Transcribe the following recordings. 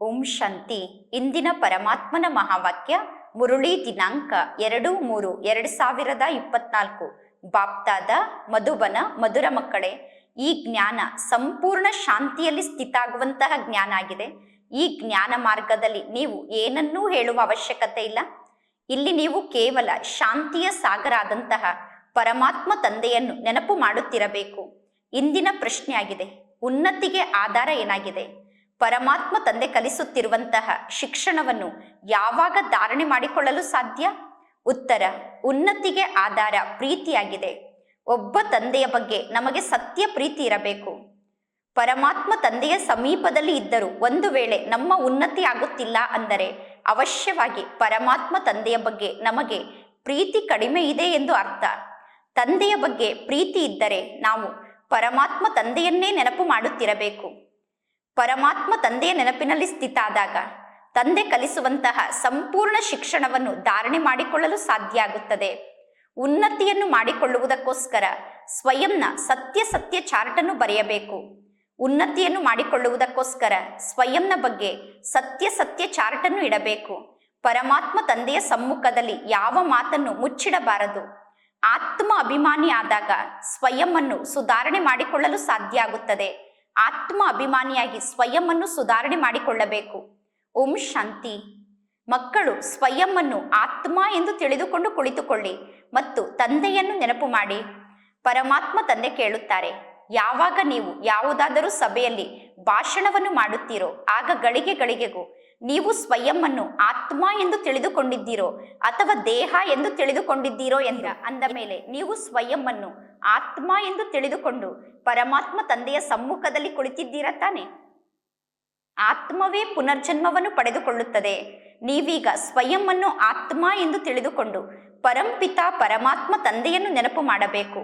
ಓಂ ಶಾಂತಿ. ಇಂದಿನ ಪರಮಾತ್ಮನ ಮಹಾವಾಕ್ಯ, ಮುರುಳಿ ದಿನಾಂಕ ಎರಡು ಮೂರು ಎರಡು ಸಾವಿರದ ಇಪ್ಪತ್ನಾಲ್ಕು. ಬಾಪ್ತಾದ, ಮಧುಬನ, ಮಧುರ ಮಕ್ಕಳೇ, ಈ ಜ್ಞಾನ ಸಂಪೂರ್ಣ ಶಾಂತಿಯಲ್ಲಿ ಸ್ಥಿತಾಗುವಂತಹ ಜ್ಞಾನ ಆಗಿದೆ. ಈ ಜ್ಞಾನ ಮಾರ್ಗದಲ್ಲಿ ನೀವು ಏನನ್ನೂ ಹೇಳುವ ಅವಶ್ಯಕತೆ ಇಲ್ಲ. ಇಲ್ಲಿ ನೀವು ಕೇವಲ ಶಾಂತಿಯ ಸಾಗರ ಆದಂತಹ ಪರಮಾತ್ಮ ತಂದೆಯನ್ನು ನೆನಪು ಮಾಡುತ್ತಿರಬೇಕು. ಇಂದಿನ ಪ್ರಶ್ನೆಯಾಗಿದೆ, ಉನ್ನತಿಗೆ ಆಧಾರ ಏನಾಗಿದೆ? ಪರಮಾತ್ಮ ತಂದೆ ಕಲಿಸುತ್ತಿರುವಂತಹ ಶಿಕ್ಷಣವನ್ನು ಯಾವಾಗ ಧಾರಣೆ ಮಾಡಿಕೊಳ್ಳಲು ಸಾಧ್ಯ? ಉತ್ತರ, ಉನ್ನತಿಗೆ ಆಧಾರ ಪ್ರೀತಿಯಾಗಿದೆ. ಒಬ್ಬ ತಂದೆಯ ಬಗ್ಗೆ ನಮಗೆ ಸತ್ಯ ಪ್ರೀತಿ ಇರಬೇಕು. ಪರಮಾತ್ಮ ತಂದೆಯ ಸಮೀಪದಲ್ಲಿ ಇದ್ದರೂ ಒಂದು ವೇಳೆ ನಮ್ಮ ಉನ್ನತಿ ಆಗುತ್ತಿಲ್ಲ ಅಂದರೆ ಅವಶ್ಯವಾಗಿ ಪರಮಾತ್ಮ ತಂದೆಯ ಬಗ್ಗೆ ನಮಗೆ ಪ್ರೀತಿ ಕಡಿಮೆ ಇದೆ ಎಂದು ಅರ್ಥ. ತಂದೆಯ ಬಗ್ಗೆ ಪ್ರೀತಿ ಇದ್ದರೆ ನಾವು ಪರಮಾತ್ಮ ತಂದೆಯನ್ನೇ ನೆನಪು ಮಾಡುತ್ತಿರಬೇಕು. ಪರಮಾತ್ಮ ತಂದೆಯ ನೆನಪಿನಲ್ಲಿ ಸ್ಥಿತಾದಾಗ ತಂದೆ ಕಲಿಸುವಂತಹ ಸಂಪೂರ್ಣ ಶಿಕ್ಷಣವನ್ನು ಧಾರಣೆ ಮಾಡಿಕೊಳ್ಳಲು ಸಾಧ್ಯ ಆಗುತ್ತದೆ. ಉನ್ನತಿಯನ್ನು ಮಾಡಿಕೊಳ್ಳುವುದಕ್ಕೋಸ್ಕರ ಸ್ವಯಂನ ಸತ್ಯ ಸತ್ಯ ಚಾರ್ಟನ್ನು ಬರೆಯಬೇಕು. ಉನ್ನತಿಯನ್ನು ಮಾಡಿಕೊಳ್ಳುವುದಕ್ಕೋಸ್ಕರ ಸ್ವಯಂನ ಬಗ್ಗೆ ಸತ್ಯ ಸತ್ಯ ಚಾರ್ಟನ್ನು ಇಡಬೇಕು. ಪರಮಾತ್ಮ ತಂದೆಯ ಸಮ್ಮುಖದಲ್ಲಿ ಯಾವ ಮಾತನ್ನು ಮುಚ್ಚಿಡಬಾರದು. ಆತ್ಮ ಅಭಿಮಾನಿ ಆದಾಗ ಸ್ವಯಂವನ್ನು ಸುಧಾರಣೆ ಮಾಡಿಕೊಳ್ಳಲು ಸಾಧ್ಯ ಆಗುತ್ತದೆ. ಆತ್ಮ ಅಭಿಮಾನಿಯಾಗಿ ಸ್ವಯಂ ಸುಧಾರಣೆ ಮಾಡಿಕೊಳ್ಳಬೇಕು. ಓಂ ಶಾಂತಿ. ಮಕ್ಕಳು ಸ್ವಯಂ ಆತ್ಮ ಎಂದು ತಿಳಿದುಕೊಂಡು ಕುಳಿತುಕೊಳ್ಳಿ ಮತ್ತು ತಂದೆಯನ್ನು ನೆನಪು ಮಾಡಿ. ಪರಮಾತ್ಮ ತಂದೆ ಕೇಳುತ್ತಾರೆ, ಯಾವಾಗ ನೀವು ಯಾವುದಾದರೂ ಸಭೆಯಲ್ಲಿ ಭಾಷಣವನ್ನು ಮಾಡುತ್ತೀರೋ, ಆಗ ಗಳಿಗೆ ಗಳಿಗೆಗೂ ನೀವು ಸ್ವಯಂವನ್ನು ಆತ್ಮ ಎಂದು ತಿಳಿದುಕೊಂಡಿದ್ದೀರೋ ಅಥವಾ ದೇಹ ಎಂದು ತಿಳಿದುಕೊಂಡಿದ್ದೀರೋ ಎಂದ. ಅಂದ ಮೇಲೆ, ನೀವು ಸ್ವಯಂವನ್ನು ಆತ್ಮ ಎಂದು ತಿಳಿದುಕೊಂಡು ಪರಮಾತ್ಮ ತಂದೆಯ ಸಮ್ಮುಖದಲ್ಲಿ ಕುಳಿತಿದ್ದೀರಾ ತಾನೆ? ಆತ್ಮವೇ ಪುನರ್ಜನ್ಮವನ್ನು ಪಡೆದುಕೊಳ್ಳುತ್ತದೆ. ನೀವೀಗ ಸ್ವಯಂ ಆತ್ಮ ಎಂದು ತಿಳಿದುಕೊಂಡು ಪರಂಪಿತ ಪರಮಾತ್ಮ ತಂದೆಯನ್ನು ನೆನಪು ಮಾಡಬೇಕು.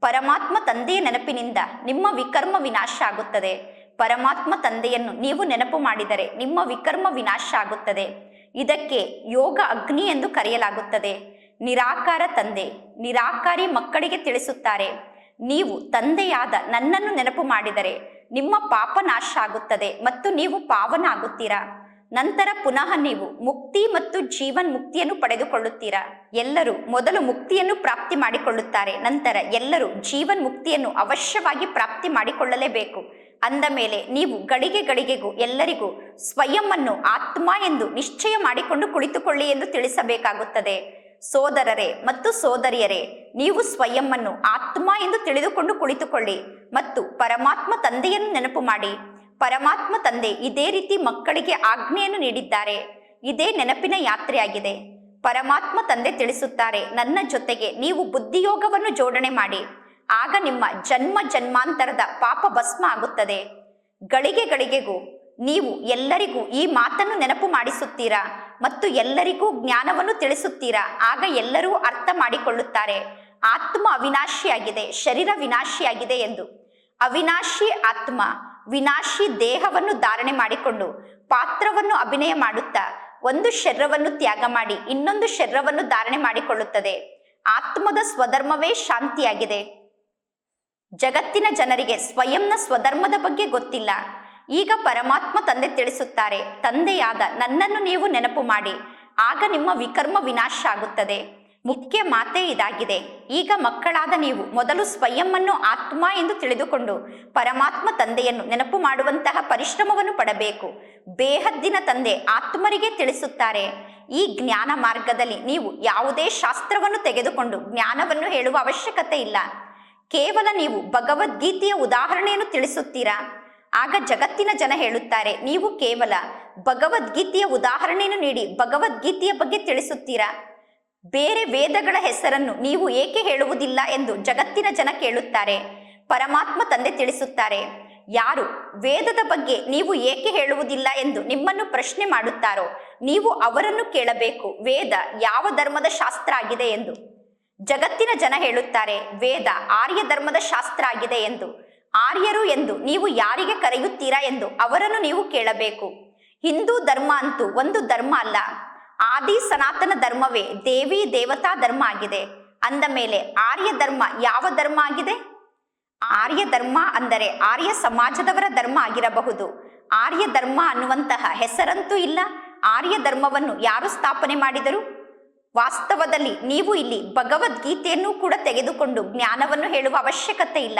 ಪರಮಾತ್ಮ ತಂದೆಯ ನೆನಪಿನಿಂದ ನಿಮ್ಮ ವಿಕರ್ಮ ವಿನಾಶ ಆಗುತ್ತದೆ. ಪರಮಾತ್ಮ ತಂದೆಯನ್ನು ನೀವು ನೆನಪು ಮಾಡಿದರೆ ನಿಮ್ಮ ವಿಕರ್ಮ ವಿನಾಶ ಆಗುತ್ತದೆ. ಇದಕ್ಕೆ ಯೋಗ ಅಗ್ನಿ ಎಂದು ಕರೆಯಲಾಗುತ್ತದೆ. ನಿರಾಕಾರ ತಂದೆ, ನಿರಾಕಾರಿ ಮಕ್ಕಳಿಗೆ ತಿಳಿಸುತ್ತಾರೆ. ನೀವು ತಂದೆಯಾದ ನನ್ನನ್ನು ನೆನಪು ಮಾಡಿದರೆ ನಿಮ್ಮ ಪಾಪ ನಾಶ ಆಗುತ್ತದೆ ಮತ್ತು ನೀವು ಪಾವನ ಆಗುತ್ತೀರಾ ನಂತರ ಪುನಃ ನೀವು ಮುಕ್ತಿ ಮತ್ತು ಜೀವನ್ ಮುಕ್ತಿಯನ್ನು ಪಡೆದುಕೊಳ್ಳುತ್ತೀರಾ? ಎಲ್ಲರೂ ಮೊದಲು ಮುಕ್ತಿಯನ್ನು ಪ್ರಾಪ್ತಿ ಮಾಡಿಕೊಳ್ಳುತ್ತಾರೆ, ನಂತರ ಎಲ್ಲರೂ ಜೀವನ್ ಮುಕ್ತಿಯನ್ನು ಅವಶ್ಯವಾಗಿ ಪ್ರಾಪ್ತಿ ಮಾಡಿಕೊಳ್ಳಲೇಬೇಕು. ಅಂದ ಮೇಲೆ ನೀವು ಗಳಿಗೆ ಗಳಿಗೆಗೂ ಎಲ್ಲರಿಗೂ ಸ್ವಯಂವನ್ನು ಆತ್ಮ ಎಂದು ನಿಶ್ಚಯ ಮಾಡಿಕೊಂಡು ಕುಳಿತುಕೊಳ್ಳಿ ಎಂದು ತಿಳಿಸಬೇಕಾಗುತ್ತದೆ. ಸೋದರರೇ ಮತ್ತು ಸೋದರಿಯರೇ ನೀವು ಸ್ವಯಂನ್ನು ಆತ್ಮ ಎಂದು ತಿಳಿದುಕೊಂಡು ಕುಳಿತುಕೊಳ್ಳಿ ಮತ್ತು ಪರಮಾತ್ಮ ತಂದೆಯನ್ನು ನೆನಪು ಮಾಡಿ. ಪರಮಾತ್ಮ ತಂದೆ ಇದೇ ರೀತಿ ಮಕ್ಕಳಿಗೆ ಆಜ್ಞೆಯನ್ನು ನೀಡಿದ್ದಾರೆ. ಇದೇ ನೆನಪಿನ ಯಾತ್ರೆಯಾಗಿದೆ. ಪರಮಾತ್ಮ ತಂದೆ ತಿಳಿಸುತ್ತಾರೆ, ನನ್ನ ಜೊತೆಗೆ ನೀವು ಬುದ್ಧಿಯೋಗವನ್ನು ಜೋಡಣೆ ಮಾಡಿ. ಆಗ ನಿಮ್ಮ ಜನ್ಮ ಜನ್ಮಾಂತರದ ಪಾಪ ಭಸ್ಮ ಆಗುತ್ತದೆ. ಗಳಿಗೆ ಗಳಿಗೆಗೂ ನೀವು ಎಲ್ಲರಿಗೂ ಈ ಮಾತನ್ನು ನೆನಪು ಮಾಡಿಸುತ್ತೀರಾ ಮತ್ತು ಎಲ್ಲರಿಗೂ ಜ್ಞಾನವನ್ನು ತಿಳಿಸುತ್ತೀರಾ? ಆಗ ಎಲ್ಲರೂ ಅರ್ಥ ಮಾಡಿಕೊಳ್ಳುತ್ತಾರೆ. ಆತ್ಮ ಅವಿನಾಶಿಯಾಗಿದೆ, ಶರೀರ ವಿನಾಶಿಯಾಗಿದೆ ಎಂದು. ಅವಿನಾಶಿ ಆತ್ಮ ವಿನಾಶಿ ದೇಹವನ್ನು ಧಾರಣೆ ಮಾಡಿಕೊಂಡು ಪಾತ್ರವನ್ನು ಅಭಿನಯ ಮಾಡುತ್ತಾ ಒಂದು ಶರೀರವನ್ನು ತ್ಯಾಗ ಮಾಡಿ ಇನ್ನೊಂದು ಶರೀರವನ್ನು ಧಾರಣೆ ಮಾಡಿಕೊಳ್ಳುತ್ತದೆ. ಆತ್ಮದ ಸ್ವಧರ್ಮವೇ ಶಾಂತಿಯಾಗಿದೆ. ಜಗತ್ತಿನ ಜನರಿಗೆ ಸ್ವಯಂನ ಸ್ವಧರ್ಮದ ಬಗ್ಗೆ ಗೊತ್ತಿಲ್ಲ. ಈಗ ಪರಮಾತ್ಮ ತಂದೆ ತಿಳಿಸುತ್ತಾರೆ, ತಂದೆಯಾದ ನನ್ನನ್ನು ನೀವು ನೆನಪು ಮಾಡಿ, ಆಗ ನಿಮ್ಮ ವಿಕರ್ಮ ವಿನಾಶ ಆಗುತ್ತದೆ. ಮುಖ್ಯ ಮಾತೇ ಇದಾಗಿದೆ. ಈಗ ಮಕ್ಕಳಾದ ನೀವು ಮೊದಲು ಸ್ವಯಂವನ್ನು ಆತ್ಮ ಎಂದು ತಿಳಿದುಕೊಂಡು ಪರಮಾತ್ಮ ತಂದೆಯನ್ನು ನೆನಪು ಮಾಡುವಂತಹ ಪರಿಶ್ರಮವನ್ನು ಪಡಬೇಕು. ಬೇಹದ್ದಿನ ತಂದೆ ಆತ್ಮರಿಗೆ ತಿಳಿಸುತ್ತಾರೆ. ಈ ಜ್ಞಾನ ಮಾರ್ಗದಲ್ಲಿ ನೀವು ಯಾವುದೇ ಶಾಸ್ತ್ರವನ್ನು ತೆಗೆದುಕೊಂಡು ಜ್ಞಾನವನ್ನು ಹೇಳುವ ಅವಶ್ಯಕತೆ ಇಲ್ಲ. ಕೇವಲ ನೀವು ಭಗವದ್ಗೀತೆಯ ಉದಾಹರಣೆಯನ್ನು ತಿಳಿಸುತ್ತೀರಾ? ಆಗ ಜಗತ್ತಿನ ಜನ ಹೇಳುತ್ತಾರೆ, ನೀವು ಕೇವಲ ಭಗವದ್ಗೀತೆಯ ಉದಾಹರಣೆಯನ್ನು ನೀಡಿ ಭಗವದ್ಗೀತೆಯ ಬಗ್ಗೆ ತಿಳಿಸುತ್ತೀರಾ? ಬೇರೆ ವೇದಗಳ ಹೆಸರನ್ನು ನೀವು ಏಕೆ ಹೇಳುವುದಿಲ್ಲ ಎಂದು ಜಗತ್ತಿನ ಜನ ಕೇಳುತ್ತಾರೆ. ಪರಮಾತ್ಮ ತಂದೆ ತಿಳಿಸುತ್ತಾರೆ. ಯಾರು ವೇದದ ಬಗ್ಗೆ ನೀವು ಏಕೆ ಹೇಳುವುದಿಲ್ಲ ಎಂದು ನಿಮ್ಮನ್ನು ಪ್ರಶ್ನೆ ಮಾಡುತ್ತಾರೋ, ನೀವು ಅವರನ್ನು ಕೇಳಬೇಕು ವೇದ ಯಾವ ಧರ್ಮದ ಶಾಸ್ತ್ರ ಆಗಿದೆ ಎಂದು. ಜಗತ್ತಿನ ಜನ ಹೇಳುತ್ತಾರೆ, ವೇದ ಆರ್ಯ ಧರ್ಮದ ಶಾಸ್ತ್ರ ಆಗಿದೆ ಎಂದು. ಆರ್ಯರು ಎಂದು ನೀವು ಯಾರಿಗೆ ಕರೆಯುತ್ತೀರಾ ಎಂದು ಅವರನ್ನು ನೀವು ಕೇಳಬೇಕು. ಹಿಂದೂ ಧರ್ಮ ಅಂತೂ ಒಂದು ಧರ್ಮ ಅಲ್ಲ. ಆದಿ ಸನಾತನ ಧರ್ಮವೇ ದೇವಿ ದೇವತಾ ಧರ್ಮ ಆಗಿದೆ. ಅಂದ ಮೇಲೆ ಆರ್ಯ ಧರ್ಮ ಯಾವ ಧರ್ಮ ಆಗಿದೆ? ಆರ್ಯ ಧರ್ಮ ಅಂದರೆ ಆರ್ಯ ಸಮಾಜದವರ ಧರ್ಮ ಆಗಿರಬಹುದು. ಆರ್ಯ ಧರ್ಮ ಅನ್ನುವಂತಹ ಹೆಸರಂತೂ ಇಲ್ಲ. ಆರ್ಯ ಧರ್ಮವನ್ನು ಯಾರು ಸ್ಥಾಪನೆ ಮಾಡಿದರು? ವಾಸ್ತವದಲ್ಲಿ ನೀವು ಇಲ್ಲಿ ಭಗವದ್ಗೀತೆಯನ್ನು ಕೂಡ ತೆಗೆದುಕೊಂಡು ಜ್ಞಾನವನ್ನು ಹೇಳುವ ಅವಶ್ಯಕತೆ ಇಲ್ಲ.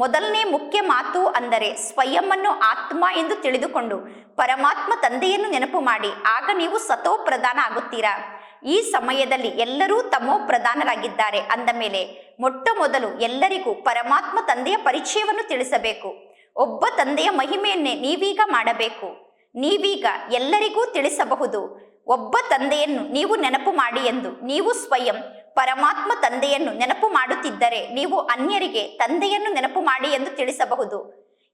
ಮೊದಲನೇ ಮುಖ್ಯ ಮಾತು ಅಂದರೆ ಸ್ವಯಂವನ್ನು ಆತ್ಮ ಎಂದು ತಿಳಿದುಕೊಂಡು ಪರಮಾತ್ಮ ತಂದೆಯನ್ನು ನೆನಪು ಮಾಡಿ, ಆಗ ನೀವು ಸತೋ ಪ್ರಧಾನ ಆಗುತ್ತೀರಾ? ಈ ಸಮಯದಲ್ಲಿ ಎಲ್ಲರೂ ತಮೋ ಪ್ರಧಾನರಾಗಿದ್ದಾರೆ. ಅಂದ ಮೇಲೆ, ಮೊಟ್ಟ ಮೊದಲು ಎಲ್ಲರಿಗೂ ಪರಮಾತ್ಮ ತಂದೆಯ ಪರಿಚಯವನ್ನು ತಿಳಿಸಬೇಕು. ಒಬ್ಬ ತಂದೆಯ ಮಹಿಮೆಯನ್ನೇ ನೀವೀಗ ಮಾಡಬೇಕು. ನೀವೀಗ ಎಲ್ಲರಿಗೂ ತಿಳಿಸಬಹುದು, ಒಬ್ಬ ತಂದೆಯನ್ನು ನೀವು ನೆನಪು ಮಾಡಿ ಎಂದು ನೀವು ಸ್ವಯಂ ಪರಮಾತ್ಮ ತಂದೆಯನ್ನು ನೆನಪು ಮಾಡುತ್ತಿದ್ದರೆ ನೀವು ಅನ್ಯರಿಗೆ ತಂದೆಯನ್ನು ನೆನಪು ಮಾಡಿ ಎಂದು ತಿಳಿಸಬಹುದು.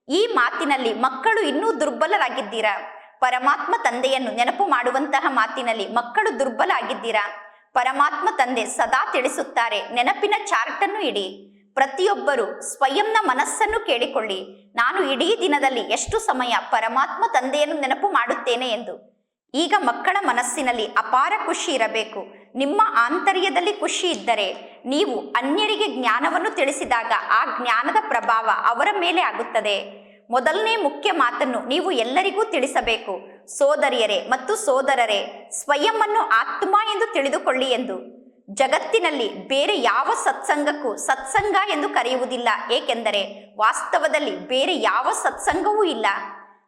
ಈ ಮಾತಿನಲ್ಲಿ ಮಕ್ಕಳು ಇನ್ನೂ ದುರ್ಬಲರಾಗಿದ್ದೀರಾ? ಪರಮಾತ್ಮ ತಂದೆಯನ್ನು ನೆನಪು ಮಾಡುವಂತಹ ಮಾತಿನಲ್ಲಿ ಮಕ್ಕಳು ದುರ್ಬಲ ಆಗಿದ್ದೀರಾ ಪರಮಾತ್ಮ ತಂದೆ ಸದಾ ತಿಳಿಸುತ್ತಾರೆ, ನೆನಪಿನ ಚಾರ್ಟ್ ಅನ್ನು ಇಡಿ. ಪ್ರತಿಯೊಬ್ಬರು ಸ್ವಯಂನ ಮನಸ್ಸನ್ನು ಕೇಳಿಕೊಳ್ಳಿ. ನಾನು ಇಡೀ ದಿನದಲ್ಲಿ ಎಷ್ಟು ಸಮಯ ಪರಮಾತ್ಮ ತಂದೆಯನ್ನು ನೆನಪು ಮಾಡುತ್ತೇನೆ ಎಂದು. ಈಗ ಮಕ್ಕಳ ಮನಸ್ಸಿನಲ್ಲಿ ಅಪಾರ ಖುಷಿ ಇರಬೇಕು. ನಿಮ್ಮ ಆಂತರ್ಯದಲ್ಲಿ ಖುಷಿ ಇದ್ದರೆ ನೀವು ಅನ್ಯರಿಗೆ ಜ್ಞಾನವನ್ನು ತಿಳಿಸಿದಾಗ ಆ ಜ್ಞಾನದ ಪ್ರಭಾವ ಅವರ ಮೇಲೆ ಆಗುತ್ತದೆ. ಮೊದಲನೇ ಮುಖ್ಯ ಮಾತನ್ನು ನೀವು ಎಲ್ಲರಿಗೂ ತಿಳಿಸಬೇಕು. ಸೋದರಿಯರೇ ಮತ್ತು ಸೋದರರೇ, ಸ್ವಯಂ ಆತ್ಮ ಎಂದು ತಿಳಿದುಕೊಳ್ಳಿ ಎಂದು. ಜಗತ್ತಿನಲ್ಲಿ ಬೇರೆ ಯಾವ ಸತ್ಸಂಗಕ್ಕೂ ಸತ್ಸಂಗ ಎಂದು ಕರೆಯುವುದಿಲ್ಲ, ಏಕೆಂದರೆ ವಾಸ್ತವದಲ್ಲಿ ಬೇರೆ ಯಾವ ಸತ್ಸಂಗವೂ ಇಲ್ಲ.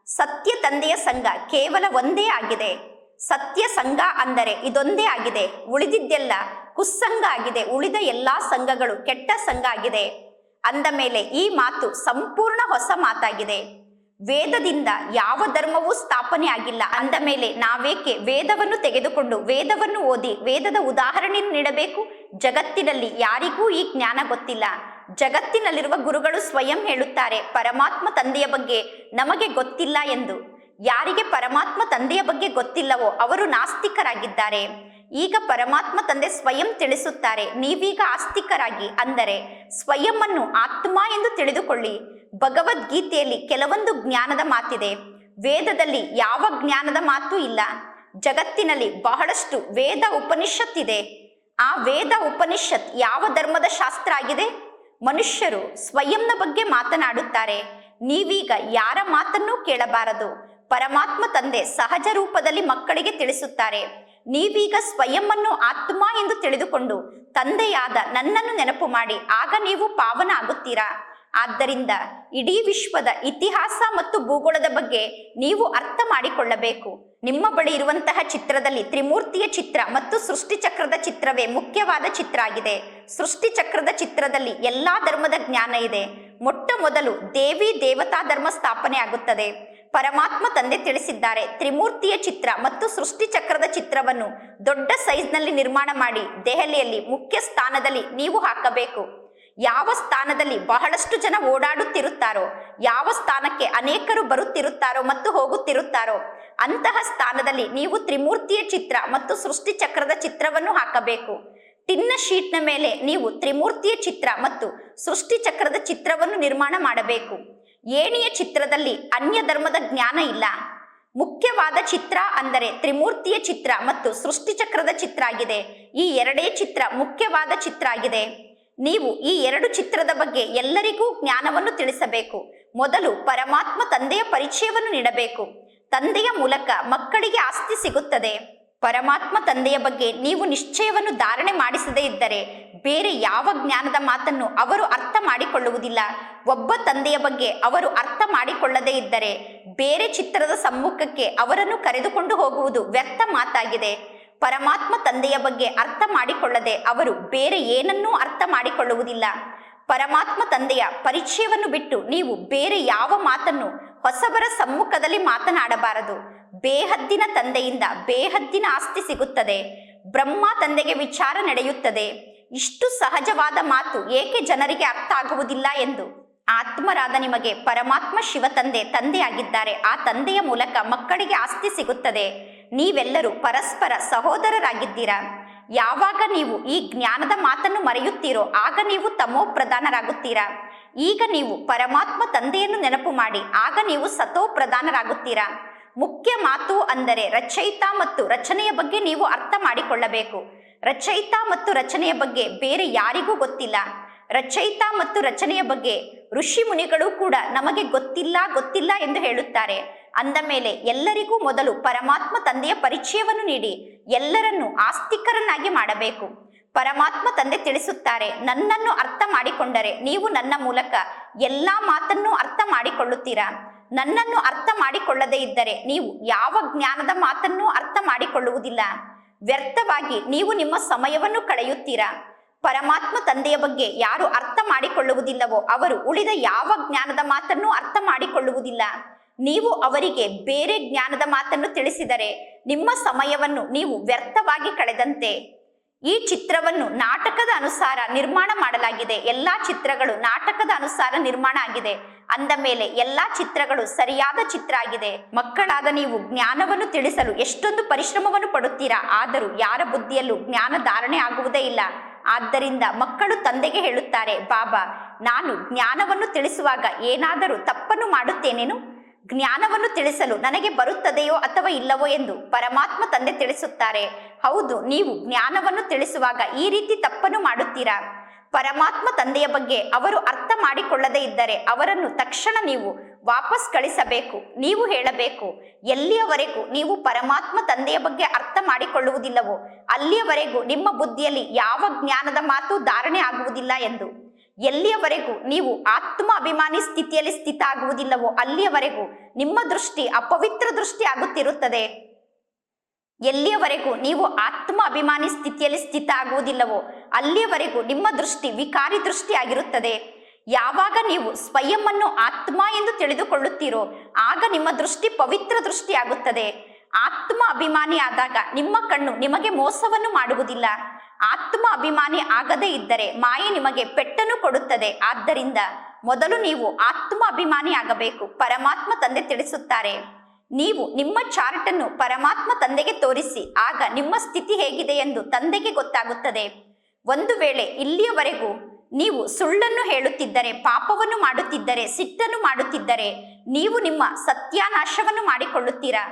ಸತ್ಯ ತಂದೆಯ ಸಂಘ ಕೇವಲ ಒಂದೇ ಆಗಿದೆ. ಸತ್ಯ ಸಂಘ ಅಂದರೆ ಇದೊಂದೇ ಆಗಿದೆ, ಉಳಿದಿದ್ದೆಲ್ಲ ಕುಸ್ಸಂಗ ಆಗಿದೆ, ಉಳಿದ ಎಲ್ಲಾ ಸಂಘಗಳು ಕೆಟ್ಟ ಸಂಘ ಆಗಿದೆ. ಅಂದ ಮೇಲೆ ಈ ಮಾತು ಸಂಪೂರ್ಣ ಹೊಸ ಮಾತಾಗಿದೆ. ವೇದದಿಂದ ಯಾವ ಧರ್ಮವೂ ಸ್ಥಾಪನೆ ಆಗಿಲ್ಲ. ಅಂದ ಮೇಲೆ ನಾವೇಕೆ ವೇದವನ್ನು ತೆಗೆದುಕೊಂಡು ವೇದವನ್ನು ಓದಿ ವೇದದ ಉದಾಹರಣೆ ನೀಡಬೇಕು? ಜಗತ್ತಿನಲ್ಲಿ ಯಾರಿಗೂ ಈ ಜ್ಞಾನ ಗೊತ್ತಿಲ್ಲ. ಜಗತ್ತಿನಲ್ಲಿರುವ ಗುರುಗಳು ಸ್ವಯಂ ಹೇಳುತ್ತಾರೆ, ಪರಮಾತ್ಮ ತಂದೆಯ ಬಗ್ಗೆ ನಮಗೆ ಗೊತ್ತಿಲ್ಲ ಎಂದು. ಯಾರಿಗೆ ಪರಮಾತ್ಮ ತಂದೆಯ ಬಗ್ಗೆ ಗೊತ್ತಿಲ್ಲವೋ ಅವರು ನಾಸ್ತಿಕರಾಗಿದ್ದಾರೆ. ಈಗ ಪರಮಾತ್ಮ ತಂದೆ ಸ್ವಯಂ ತಿಳಿಸುತ್ತಾರೆ. ನೀವೀಗ ಆಸ್ತಿಕರಾಗಿ ಅಂದರೆ ಸ್ವಯಂವನ್ನು ಆತ್ಮ ಎಂದು ತಿಳಿದುಕೊಳ್ಳಿ. ಭಗವದ್ಗೀತೆಯಲ್ಲಿ ಕೆಲವೊಂದು ಜ್ಞಾನದ ಮಾತಿದೆ. ವೇದದಲ್ಲಿ ಯಾವ ಜ್ಞಾನದ ಮಾತು ಇಲ್ಲ. ಜಗತ್ತಿನಲ್ಲಿ ಬಹಳಷ್ಟು ವೇದ ಉಪನಿಷತ್ ಇದೆ. ಆ ವೇದ ಉಪನಿಷತ್ ಯಾವ ಧರ್ಮದ ಶಾಸ್ತ್ರ ಆಗಿದೆ? ಮನುಷ್ಯರು ಸ್ವಯಂನ ಬಗ್ಗೆ ಮಾತನಾಡುತ್ತಾರೆ. ನೀವೀಗ ಯಾರ ಮಾತನ್ನೂ ಕೇಳಬಾರದು. ಪರಮಾತ್ಮ ತಂದೆ ಸಹಜ ರೂಪದಲ್ಲಿ ಮಕ್ಕಳಿಗೆ ತಿಳಿಸುತ್ತಾರೆ. ನೀವೀಗ ಸ್ವಯಂವನ್ನು ಆತ್ಮ ಎಂದು ತಿಳಿದುಕೊಂಡು ತಂದೆಯಾದ ನನ್ನನ್ನು ನೆನಪು ಮಾಡಿ, ಆಗ ನೀವು ಪಾವನ ಆಗುತ್ತೀರಾ? ಆದ್ದರಿಂದ ಇಡೀ ವಿಶ್ವದ ಇತಿಹಾಸ ಮತ್ತು ಭೂಗೋಳದ ಬಗ್ಗೆ ನೀವು ಅರ್ಥ ಮಾಡಿಕೊಳ್ಳಬೇಕು. ನಿಮ್ಮ ಬಳಿ ಇರುವಂತಹ ಚಿತ್ರದಲ್ಲಿ ತ್ರಿಮೂರ್ತಿಯ ಚಿತ್ರ ಮತ್ತು ಸೃಷ್ಟಿ ಚಕ್ರದ ಚಿತ್ರವೇ ಮುಖ್ಯವಾದ ಚಿತ್ರ ಆಗಿದೆ. ಸೃಷ್ಟಿ ಚಕ್ರದ ಚಿತ್ರದಲ್ಲಿ ಎಲ್ಲಾ ಧರ್ಮದ ಜ್ಞಾನ ಇದೆ. ಮೊಟ್ಟ ಮೊದಲು ದೇವಿ ದೇವತಾ ಧರ್ಮ ಸ್ಥಾಪನೆ ಆಗುತ್ತದೆ. ಪರಮಾತ್ಮ ತಂದೆ ತಿಳಿಸಿದ್ದಾರೆ. ತ್ರಿಮೂರ್ತಿಯ ಚಿತ್ರ ಮತ್ತು ಸೃಷ್ಟಿ ಚಕ್ರದ ಚಿತ್ರವನ್ನು ದೊಡ್ಡ ಸೈಜ್ನಲ್ಲಿ ನಿರ್ಮಾಣ ಮಾಡಿ ದೆಹಲಿಯಲ್ಲಿ ಮುಖ್ಯ ಸ್ಥಾನದಲ್ಲಿ ನೀವು ಹಾಕಬೇಕು. ಯಾವ ಸ್ಥಾನದಲ್ಲಿ ಬಹಳಷ್ಟು ಜನ ಓಡಾಡುತ್ತಿರುತ್ತಾರೋ, ಯಾವ ಸ್ಥಾನಕ್ಕೆ ಅನೇಕರು ಬರುತ್ತಿರುತ್ತಾರೋ ಮತ್ತು ಹೋಗುತ್ತಿರುತ್ತಾರೋ, ಅಂತಹ ಸ್ಥಾನದಲ್ಲಿ ನೀವು ತ್ರಿಮೂರ್ತಿಯ ಚಿತ್ರ ಮತ್ತು ಸೃಷ್ಟಿ ಚಕ್ರದ ಚಿತ್ರವನ್ನು ಹಾಕಬೇಕು. ಟಿನ್ನ ಶೀಟ್ನ ಮೇಲೆ ನೀವು ತ್ರಿಮೂರ್ತಿಯ ಚಿತ್ರ ಮತ್ತು ಸೃಷ್ಟಿ ಚಕ್ರದ ಚಿತ್ರವನ್ನು ನಿರ್ಮಾಣ ಮಾಡಬೇಕು. ಏಣಿಯ ಚಿತ್ರದಲ್ಲಿ ಅನ್ಯ ಧರ್ಮದ ಜ್ಞಾನ ಇಲ್ಲ. ಮುಖ್ಯವಾದ ಚಿತ್ರ ಅಂದರೆ ತ್ರಿಮೂರ್ತಿಯ ಚಿತ್ರ ಮತ್ತು ಸೃಷ್ಟಿಚಕ್ರದ ಚಿತ್ರ ಆಗಿದೆ ಈ ಎರಡೇ ಚಿತ್ರ ಮುಖ್ಯವಾದ ಚಿತ್ರ ಆಗಿದೆ ನೀವು ಈ ಎರಡು ಚಿತ್ರದ ಬಗ್ಗೆ ಎಲ್ಲರಿಗೂ ಜ್ಞಾನವನ್ನು ತಿಳಿಸಬೇಕು. ಮೊದಲು ಪರಮಾತ್ಮ ತಂದೆಯ ಪರಿಚಯವನ್ನು ನೀಡಬೇಕು. ತಂದೆಯ ಮೂಲಕ ಮಕ್ಕಳಿಗೆ ಆಸ್ತಿ ಸಿಗುತ್ತದೆ. ಪರಮಾತ್ಮ ತಂದೆಯ ಬಗ್ಗೆ ನೀವು ನಿಶ್ಚಯವನ್ನು ಧಾರಣೆ ಮಾಡಿಸದೇ ಇದ್ದರೆ ಬೇರೆ ಯಾವ ಜ್ಞಾನದ ಮಾತನ್ನು ಅವರು ಅರ್ಥ ಮಾಡಿಕೊಳ್ಳುವುದಿಲ್ಲ. ಒಬ್ಬ ತಂದೆಯ ಬಗ್ಗೆ ಅವರು ಅರ್ಥ ಮಾಡಿಕೊಳ್ಳದೇ ಇದ್ದರೆ ಬೇರೆ ಚಿತ್ರದ ಸಮ್ಮುಖಕ್ಕೆ ಅವರನ್ನು ಕರೆದುಕೊಂಡು ಹೋಗುವುದು ವ್ಯರ್ಥ ಮಾತಾಗಿದೆ. ಪರಮಾತ್ಮ ತಂದೆಯ ಬಗ್ಗೆ ಅರ್ಥ ಮಾಡಿಕೊಳ್ಳದೆ ಅವರು ಬೇರೆ ಏನನ್ನೂ ಅರ್ಥ ಮಾಡಿಕೊಳ್ಳುವುದಿಲ್ಲ. ಪರಮಾತ್ಮ ತಂದೆಯ ಪರಿಚಯವನ್ನು ಬಿಟ್ಟು ನೀವು ಬೇರೆ ಯಾವ ಮಾತನ್ನು ಹೊಸಬರ ಸಮ್ಮುಖದಲ್ಲಿ ಮಾತನಾಡಬಾರದು. ಬೇಹದ್ದಿನ ತಂದೆಯಿಂದ ಬೇಹದ್ದಿನ ಆಸ್ತಿ ಸಿಗುತ್ತದೆ. ಬ್ರಹ್ಮ ತಂದೆಗೆ ವಿಚಾರ ನಡೆಯುತ್ತದೆ. ಇಷ್ಟು ಸಹಜವಾದ ಮಾತು ಏಕೆ ಜನರಿಗೆ ಅರ್ಥ ಆಗುವುದಿಲ್ಲ ಎಂದು. ಆತ್ಮರಾದ ನಿಮಗೆ ಪರಮಾತ್ಮ ಶಿವ ತಂದೆ ತಂದೆಯಾಗಿದ್ದಾರೆ. ಆ ತಂದೆಯ ಮೂಲಕ ಮಕ್ಕಳಿಗೆ ಆಸ್ತಿ ಸಿಗುತ್ತದೆ. ನೀವೆಲ್ಲರೂ ಪರಸ್ಪರ ಸಹೋದರರಾಗಿದ್ದೀರಾ? ಯಾವಾಗ ನೀವು ಈ ಜ್ಞಾನದ ಮಾತನ್ನು ಮರೆಯುತ್ತೀರೋ, ಆಗ ನೀವು ತಮೋ ಪ್ರಧಾನರಾಗುತ್ತೀರಾ? ಈಗ ನೀವು ಪರಮಾತ್ಮ ತಂದೆಯನ್ನು ನೆನಪು ಮಾಡಿ, ಆಗ ನೀವು ಸತೋ ಪ್ರಧಾನರಾಗುತ್ತೀರಾ? ಮುಖ್ಯ ಮಾತು ಅಂದರೆ ರಚಯಿತ ಮತ್ತು ರಚನೆಯ ಬಗ್ಗೆ ನೀವು ಅರ್ಥ ಮಾಡಿಕೊಳ್ಳಬೇಕು. ರಚಯಿತ ಮತ್ತು ರಚನೆಯ ಬಗ್ಗೆ ಬೇರೆ ಯಾರಿಗೂ ಗೊತ್ತಿಲ್ಲ. ರಚಯಿತ ಮತ್ತು ರಚನೆಯ ಬಗ್ಗೆ ಋಷಿ ಮುನಿಗಳು ಕೂಡ ನಮಗೆ ಗೊತ್ತಿಲ್ಲ ಗೊತ್ತಿಲ್ಲ ಎಂದು ಹೇಳುತ್ತಾರೆ. ಅಂದ ಮೇಲೆ ಎಲ್ಲರಿಗೂ ಮೊದಲು ಪರಮಾತ್ಮ ತಂದೆಯ ಪರಿಚಯವನ್ನು ನೀಡಿ, ಎಲ್ಲರನ್ನು ಆಸ್ತಿಕರನ್ನಾಗಿ ಮಾಡಬೇಕು. ಪರಮಾತ್ಮ ತಂದೆ ತಿಳಿಸುತ್ತಾರೆ, ನನ್ನನ್ನು ಅರ್ಥ ಮಾಡಿಕೊಂಡರೆ ನೀವು ನನ್ನ ಮೂಲಕ ಎಲ್ಲಾ ಮಾತನ್ನು ಅರ್ಥ ಮಾಡಿಕೊಳ್ಳುತ್ತೀರಾ? ನನ್ನನ್ನು ಅರ್ಥ ಮಾಡಿಕೊಳ್ಳದೇ ಇದ್ದರೆ ನೀವು ಯಾವ ಜ್ಞಾನದ ಮಾತನ್ನೂ ಅರ್ಥ ಮಾಡಿಕೊಳ್ಳುವುದಿಲ್ಲ. ವ್ಯರ್ಥವಾಗಿ ನೀವು ನಿಮ್ಮ ಸಮಯವನ್ನು ಕಳೆಯುತ್ತೀರಾ? ಪರಮಾತ್ಮ ತಂದೆಯ ಬಗ್ಗೆ ಯಾರು ಅರ್ಥ ಮಾಡಿಕೊಳ್ಳುವುದಿಲ್ಲವೋ ಅವರು ಉಳಿದ ಯಾವ ಜ್ಞಾನದ ಮಾತನ್ನು ಅರ್ಥ ಮಾಡಿಕೊಳ್ಳುವುದಿಲ್ಲ. ನೀವು ಅವರಿಗೆ ಬೇರೆ ಜ್ಞಾನದ ಮಾತನ್ನು ತಿಳಿಸಿದರೆ ನಿಮ್ಮ ಸಮಯವನ್ನು ನೀವು ವ್ಯರ್ಥವಾಗಿ ಕಳೆದಂತೆ. ಈ ಚಿತ್ರವನ್ನು ನಾಟಕದ ಅನುಸಾರ ನಿರ್ಮಾಣ ಮಾಡಲಾಗಿದೆ. ಎಲ್ಲಾ ಚಿತ್ರಗಳು ನಾಟಕದ ಅನುಸಾರ ನಿರ್ಮಾಣ ಆಗಿದೆ. ಅಂದ ಮೇಲೆ ಎಲ್ಲಾ ಚಿತ್ರಗಳು ಸರಿಯಾದ ಚಿತ್ರ ಆಗಿದೆ. ಮಕ್ಕಳಾದ ನೀವು ಜ್ಞಾನವನ್ನು ತಿಳಿಸಲು ಎಷ್ಟೊಂದು ಪರಿಶ್ರಮವನ್ನು ಪಡುತ್ತೀರಾ? ಆದರೂ ಯಾರ ಬುದ್ಧಿಯಲ್ಲೂ ಜ್ಞಾನ ಧಾರಣೆ ಆಗುವುದೇ ಇಲ್ಲ. ಆದ್ದರಿಂದ ಮಕ್ಕಳು ತಂದೆಗೆ ಹೇಳುತ್ತಾರೆ, ಬಾಬಾ, ನಾನು ಜ್ಞಾನವನ್ನು ತಿಳಿಸುವಾಗ ಏನಾದರೂ ತಪ್ಪನ್ನು ಮಾಡುತ್ತೇನೇನು? ಜ್ಞಾನವನ್ನು ತಿಳಿಸಲು ನನಗೆ ಬರುತ್ತದೆಯೋ ಅಥವಾ ಇಲ್ಲವೋ ಎಂದು ಪರಮಾತ್ಮ ತಂದೆ ತಿಳಿಸುತ್ತಾರೆ. ಹೌದು, ನೀವು ಜ್ಞಾನವನ್ನು ತಿಳಿಸುವಾಗ ಈ ರೀತಿ ತಪ್ಪನ್ನು ಮಾಡುತ್ತೀರಾ? ಪರಮಾತ್ಮ ತಂದೆಯ ಬಗ್ಗೆ ಅವರು ಅರ್ಥ ಮಾಡಿಕೊಳ್ಳದೇ ಇದ್ದರೆ ಅವರನ್ನು ತಕ್ಷಣ ನೀವು ವಾಪಸ್ ಕಳಿಸಬೇಕು, ನೀವು ಹೇಳಬೇಕು, ಎಲ್ಲಿಯವರೆಗೂ ನೀವು ಪರಮಾತ್ಮ ತಂದೆಯ ಬಗ್ಗೆ ಅರ್ಥ ಮಾಡಿಕೊಳ್ಳುವುದಿಲ್ಲವೋ, ಅಲ್ಲಿಯವರೆಗೂ ನಿಮ್ಮ ಬುದ್ಧಿಯಲ್ಲಿ ಯಾವ ಜ್ಞಾನದ ಮಾತು ಧಾರಣೆ ಆಗುವುದಿಲ್ಲ ಎಂದು. ಎಲ್ಲಿಯವರೆಗೂ ನೀವು ಆತ್ಮ ಅಭಿಮಾನಿ ಸ್ಥಿತಿಯಲ್ಲಿ ಸ್ಥಿತ ಆಗುವುದಿಲ್ಲವೋ, ಅಲ್ಲಿಯವರೆಗೂ ನಿಮ್ಮ ದೃಷ್ಟಿ ಅಪವಿತ್ರ ದೃಷ್ಟಿ ಆಗುತ್ತಿರುತ್ತದೆ. ಎಲ್ಲಿಯವರೆಗೂ ನೀವು ಆತ್ಮ ಅಭಿಮಾನಿ ಸ್ಥಿತಿಯಲ್ಲಿ ಸ್ಥಿತ ಆಗುವುದಿಲ್ಲವೋ ಅಲ್ಲಿಯವರೆಗೂ ನಿಮ್ಮ ದೃಷ್ಟಿ ವಿಕಾರಿ ದೃಷ್ಟಿ ಆಗಿರುತ್ತದೆ. ಯಾವಾಗ ನೀವು ಸ್ವಯಂನ್ನು ಆತ್ಮ ಎಂದು ತಿಳಿದುಕೊಳ್ಳುತ್ತೀರೋ, ಆಗ ನಿಮ್ಮ ದೃಷ್ಟಿ ಪವಿತ್ರ ದೃಷ್ಟಿ ಆಗುತ್ತದೆ. ಆತ್ಮ ಅಭಿಮಾನಿ ಆದಾಗ ನಿಮ್ಮ ಕಣ್ಣು ನಿಮಗೆ ಮೋಸವನ್ನು ಮಾಡುವುದಿಲ್ಲ. ಆತ್ಮ ಅಭಿಮಾನಿ ಆಗದೇ ಇದ್ದರೆ ಮಾಯೆ ನಿಮಗೆ ಪೆಟ್ಟನ್ನು ಕೊಡುತ್ತದೆ. ಆದ್ದರಿಂದ ಮೊದಲು ನೀವು ಆತ್ಮ ಅಭಿಮಾನಿ ಆಗಬೇಕು, ಪರಮಾತ್ಮ ತಂದೆ ತಿಳಿಸುತ್ತಾರೆ. ನೀವು ನಿಮ್ಮ ಚಾರ್ಟ್ ಅನ್ನು ಪರಮಾತ್ಮ ತಂದೆಗೆ ತೋರಿಸಿ, ಆಗ ನಿಮ್ಮ ಸ್ಥಿತಿ ಹೇಗಿದೆ ಎಂದು ತಂದೆಗೆ ಗೊತ್ತಾಗುತ್ತದೆ. ಒಂದು ವೇಳೆ ಇಲ್ಲಿಯವರೆಗೂ ನೀವು ಸುಳ್ಳನ್ನು ಹೇಳುತ್ತಿದ್ದರೆ, ಪಾಪವನ್ನು ಮಾಡುತ್ತಿದ್ದರೆ, ಸಿಟ್ಟನ್ನು ಮಾಡುತ್ತಿದ್ದರೆ, ನೀವು ನಿಮ್ಮ ಸತ್ಯಾನಾಶವನ್ನು ಮಾಡಿಕೊಳ್ಳುತ್ತೀರಾ?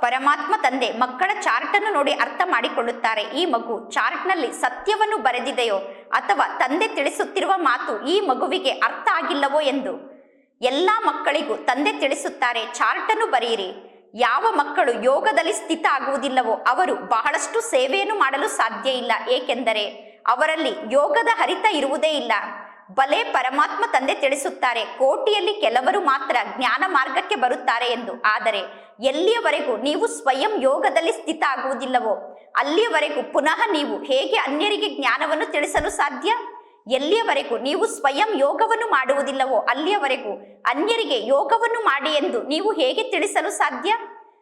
ಪರಮಾತ್ಮ ತಂದೆ ಮಕ್ಕಳ ಚಾರ್ಟ್ ಅನ್ನು ನೋಡಿ ಅರ್ಥ ಮಾಡಿಕೊಳ್ಳುತ್ತಾರೆ, ಈ ಮಗು ಚಾರ್ಟ್ನಲ್ಲಿ ಸತ್ಯವನ್ನು ಬರೆದಿದೆಯೋ ಅಥವಾ ತಂದೆ ತಿಳಿಸುತ್ತಿರುವ ಮಾತು ಈ ಮಗುವಿಗೆ ಅರ್ಥ ಆಗಿಲ್ಲವೋ ಎಂದು. ಎಲ್ಲ ಮಕ್ಕಳಿಗೂ ತಂದೆ ತಿಳಿಸುತ್ತಾರೆ ಚಾರ್ಟ್ ಅನ್ನು ಬರೆಯಿರಿ. ಯಾವ ಮಕ್ಕಳು ಯೋಗದಲ್ಲಿ ಸ್ಥಿತ ಆಗುವುದಿಲ್ಲವೋ ಅವರು ಬಹಳಷ್ಟು ಸೇವೆಯನ್ನು ಮಾಡಲು ಸಾಧ್ಯ ಇಲ್ಲ. ಏಕೆಂದರೆ ಅವರಲ್ಲಿ ಯೋಗದ ಹರಿತ ಇರುವುದೇ ಇಲ್ಲ. ಬಲೆ ಪರಮಾತ್ಮ ತಂದೆ ತಿಳಿಸುತ್ತಾರೆ, ಕೋಟಿಯಲ್ಲಿ ಕೆಲವರು ಮಾತ್ರ ಜ್ಞಾನ ಮಾರ್ಗಕ್ಕೆ ಬರುತ್ತಾರೆ ಎಂದು. ಆದರೆ ಎಲ್ಲಿಯವರೆಗೂ ನೀವು ಸ್ವಯಂ ಯೋಗದಲ್ಲಿ ಸ್ಥಿತ ಆಗುವುದಿಲ್ಲವೋ, ಅಲ್ಲಿಯವರೆಗೂ ಪುನಃ ನೀವು ಹೇಗೆ ಅನ್ಯರಿಗೆ ಜ್ಞಾನವನ್ನು ತಿಳಿಸಲು ಸಾಧ್ಯ? ಎಲ್ಲಿಯವರೆಗೂ ನೀವು ಸ್ವಯಂ ಯೋಗವನ್ನು ಮಾಡುವುದಿಲ್ಲವೋ ಅಲ್ಲಿಯವರೆಗೂ ಅನ್ಯರಿಗೆ ಯೋಗವನ್ನು ಮಾಡಿ ಎಂದು ನೀವು ಹೇಗೆ ತಿಳಿಸಲು ಸಾಧ್ಯ?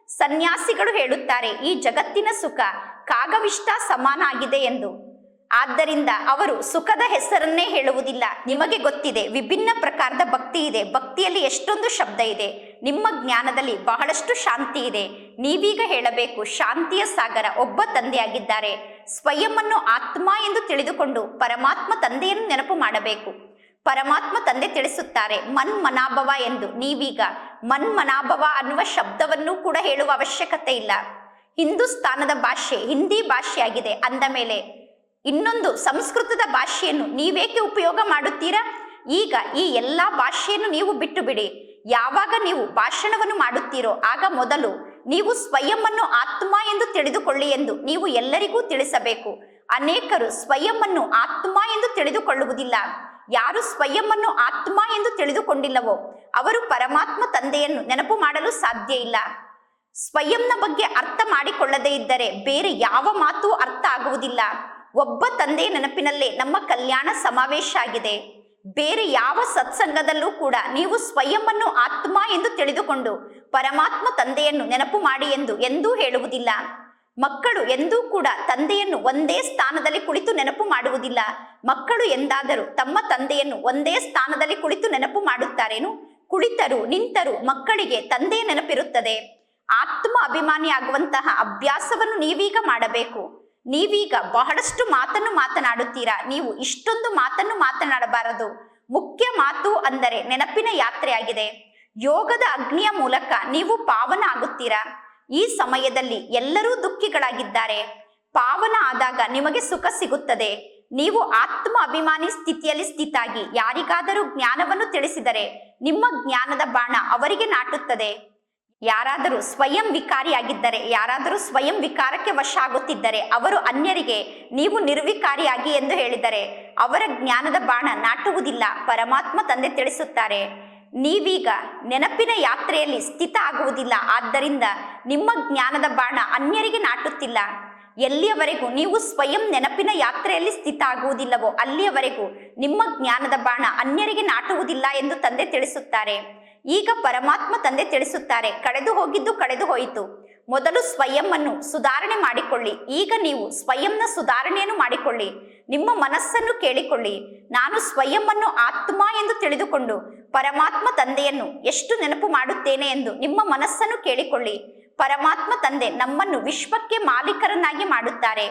ಸನ್ಯಾಸಿಗಳು ಹೇಳುತ್ತಾರೆ, ಈ ಜಗತ್ತಿನ ಸುಖ ಕಾಗವಿಷ್ಟ ಸಮಾನ ಆಗಿದೆ ಎಂದು. ಆದ್ದರಿಂದ ಅವರು ಸುಖದ ಹೆಸರನ್ನೇ ಹೇಳುವುದಿಲ್ಲ. ನಿಮಗೆ ಗೊತ್ತಿದೆ, ವಿಭಿನ್ನ ಪ್ರಕಾರದ ಭಕ್ತಿ ಇದೆ. ಭಕ್ತಿಯಲ್ಲಿ ಎಷ್ಟೊಂದು ಶಬ್ದ ಇದೆ. ನಿಮ್ಮ ಜ್ಞಾನದಲ್ಲಿ ಬಹಳಷ್ಟು ಶಾಂತಿ ಇದೆ. ನೀವೀಗ ಹೇಳಬೇಕು, ಶಾಂತಿಯ ಸಾಗರ ಒಬ್ಬ ತಂದೆಯಾಗಿದ್ದಾರೆ. ಸ್ವಯಂವನ್ನು ಆತ್ಮ ಎಂದು ತಿಳಿದುಕೊಂಡು ಪರಮಾತ್ಮ ತಂದೆಯನ್ನು ನೆನಪು ಮಾಡಬೇಕು. ಪರಮಾತ್ಮ ತಂದೆ ತಿಳಿಸುತ್ತಾರೆ, ಮನ್ ಮನಾಭವ ಎಂದು. ನೀವೀಗ ಮನ್ ಮನಾಭವ ಅನ್ನುವ ಶಬ್ದವನ್ನು ಕೂಡ ಹೇಳುವ ಅವಶ್ಯಕತೆ ಇಲ್ಲ. ಹಿಂದೂಸ್ತಾನದ ಭಾಷೆ, ಹಿಂದಿ ಭಾಷೆಯಾಗಿದೆ. ಅಂದ ಮೇಲೆ ಇನ್ನೊಂದು ಸಂಸ್ಕೃತದ ಭಾಷೆಯನ್ನು ನೀವೇಕೆ ಉಪಯೋಗ ಮಾಡುತ್ತೀರಾ? ಈಗ ಈ ಎಲ್ಲ ಭಾಷೆಯನ್ನು ನೀವು ಬಿಟ್ಟು ಬಿಡಿ ಯಾವಾಗ ನೀವು ಭಾಷಣವನ್ನು ಮಾಡುತ್ತೀರೋ, ಆಗ ಮೊದಲು ನೀವು ಸ್ವಯಂವನ್ನು ಆತ್ಮ ಎಂದು ತಿಳಿದುಕೊಳ್ಳಿ ಎಂದು ನೀವು ಎಲ್ಲರಿಗೂ ತಿಳಿಸಬೇಕು. ಅನೇಕರು ಸ್ವಯಂವನ್ನು ಆತ್ಮ ಎಂದು ತಿಳಿದುಕೊಳ್ಳುವುದಿಲ್ಲ. ಯಾರು ಸ್ವಯಂವನ್ನು ಆತ್ಮ ಎಂದು ತಿಳಿದುಕೊಂಡಿಲ್ಲವೋ ಅವರು ಪರಮಾತ್ಮ ತಂದೆಯನ್ನು ನೆನಪು ಮಾಡಲು ಸಾಧ್ಯ ಇಲ್ಲ. ಸ್ವಯಂನ ಬಗ್ಗೆ ಅರ್ಥ ಮಾಡಿಕೊಳ್ಳದೇ ಇದ್ದರೆ ಬೇರೆ ಯಾವ ಮಾತು ಅರ್ಥ ಆಗುವುದಿಲ್ಲ. ಒಬ್ಬ ತಂದೆಯ ನೆನಪಿನಲ್ಲೇ ನಮ್ಮ ಕಲ್ಯಾಣ ಸಮಾವೇಶ ಆಗಿದೆ. ಬೇರೆ ಯಾವ ಸತ್ಸಂಗದಲ್ಲೂ ಕೂಡ ನೀವು ಸ್ವಯಂವನ್ನು ಆತ್ಮ ಎಂದು ತಿಳಿದುಕೊಂಡು ಪರಮಾತ್ಮ ತಂದೆಯನ್ನು ನೆನಪು ಮಾಡಿ ಎಂದು ಎಂದೂ ಹೇಳುವುದಿಲ್ಲ. ಮಕ್ಕಳು ಎಂದೂ ಕೂಡ ತಂದೆಯನ್ನು ಒಂದೇ ಸ್ಥಾನದಲ್ಲಿ ಕುಳಿತು ನೆನಪು ಮಾಡುವುದಿಲ್ಲ. ಮಕ್ಕಳು ಎಂದಾದರೂ ತಮ್ಮ ತಂದೆಯನ್ನು ಒಂದೇ ಸ್ಥಾನದಲ್ಲಿ ಕುಳಿತು ನೆನಪು ಮಾಡುತ್ತಾರೇನು? ಕುಳಿತರು, ನಿಂತರು ಮಕ್ಕಳಿಗೆ ತಂದೆಯ ನೆನಪಿರುತ್ತದೆ. ಆತ್ಮ ಅಭಿಮಾನಿ ಆಗುವಂತಹ ಅಭ್ಯಾಸವನ್ನು ನೀವೀಗ ಮಾಡಬೇಕು. ನೀವೀಗ ಬಹಳಷ್ಟು ಮಾತನ್ನು ಮಾತನಾಡುತ್ತೀರಾ? ನೀವು ಇಷ್ಟೊಂದು ಮಾತನ್ನು ಮಾತನಾಡಬಾರದು. ಮುಖ್ಯ ಮಾತು ಅಂದರೆ ನೆನಪಿನ ಯಾತ್ರೆಯಾಗಿದೆ. ಯೋಗದ ಅಗ್ನಿಯ ಮೂಲಕ ನೀವು ಪಾವನ ಆಗುತ್ತೀರಾ? ಈ ಸಮಯದಲ್ಲಿ ಎಲ್ಲರೂ ದುಃಖಿಗಳಾಗಿದ್ದಾರೆ. ಪಾವನ ಆದಾಗ ನಿಮಗೆ ಸುಖ ಸಿಗುತ್ತದೆ. ನೀವು ಆತ್ಮ ಅಭಿಮಾನಿ ಸ್ಥಿತಿಯಲ್ಲಿ ಸ್ಥಿತಾಗಿ, ಯಾರಿಗಾದರೂ ಜ್ಞಾನವನ್ನು ತಿಳಿಸಿದರೆ, ನಿಮ್ಮ ಜ್ಞಾನದ ಬಾಣ ಅವರಿಗೆ ನಾಟುತ್ತದೆ. ಯಾರಾದರೂ ಸ್ವಯಂ ವಿಕಾರಿಯಾಗಿದ್ದರೆ, ಯಾರಾದರೂ ಸ್ವಯಂ ವಿಕಾರಕ್ಕೆ ವಶ ಆಗುತ್ತಿದ್ದರೆ ಅವರು ಅನ್ಯರಿಗೆ ನೀವು ನಿರ್ವಿಕಾರಿಯಾಗಿ ಎಂದು ಹೇಳಿದರೆ, ಅವರ ಜ್ಞಾನದ ಬಾಣ ನಾಟುವುದಿಲ್ಲ, ಪರಮಾತ್ಮ ತಂದೆ ತಿಳಿಸುತ್ತಾರೆ. ನೀವೀಗ ನೆನಪಿನ ಯಾತ್ರೆಯಲ್ಲಿ ಸ್ಥಿತ ಆಗುವುದಿಲ್ಲ, ಆದ್ದರಿಂದ ನಿಮ್ಮ ಜ್ಞಾನದ ಬಾಣ ಅನ್ಯರಿಗೆ ನಾಟುತ್ತಿಲ್ಲ. ಎಲ್ಲಿಯವರೆಗೂ ನೀವು ಸ್ವಯಂ ನೆನಪಿನ ಯಾತ್ರೆಯಲ್ಲಿ ಸ್ಥಿತ ಆಗುವುದಿಲ್ಲವೋ, ಅಲ್ಲಿಯವರೆಗೂ ನಿಮ್ಮ ಜ್ಞಾನದ ಬಾಣ ಅನ್ಯರಿಗೆ ನಾಟುವುದಿಲ್ಲ ಎಂದು ತಂದೆ ತಿಳಿಸುತ್ತಾರೆ. ಈಗ ಪರಮಾತ್ಮ ತಂದೆ ತಿಳಿಸುತ್ತಾರೆ, ಕಳೆದು ಹೋಗಿದ್ದು ಕಳೆದು ಹೋಯಿತು. ಮೊದಲು ಸ್ವಯಂವನ್ನು ಸುಧಾರಣೆ ಮಾಡಿಕೊಳ್ಳಿ, ಈಗ ನೀವು ಸ್ವಯಂನ ಸುಧಾರಣೆಯನ್ನು ಮಾಡಿಕೊಳ್ಳಿ. ನಿಮ್ಮ ಮನಸ್ಸನ್ನು ಕೇಳಿಕೊಳ್ಳಿ, ನಾನು ಸ್ವಯಂವನ್ನು ಆತ್ಮ ಎಂದು ತಿಳಿದುಕೊಂಡು ಪರಮಾತ್ಮ ತಂದೆಯನ್ನು ಎಷ್ಟು ನೆನಪು ಮಾಡುತ್ತೇನೆ ಎಂದು ನಿಮ್ಮ ಮನಸ್ಸನ್ನು ಕೇಳಿಕೊಳ್ಳಿ. ಪರಮಾತ್ಮ ತಂದೆ ನಮ್ಮನ್ನು ವಿಶ್ವಕ್ಕೆ ಮಾಲೀಕರನ್ನಾಗಿ ಮಾಡುತ್ತಾರೆ.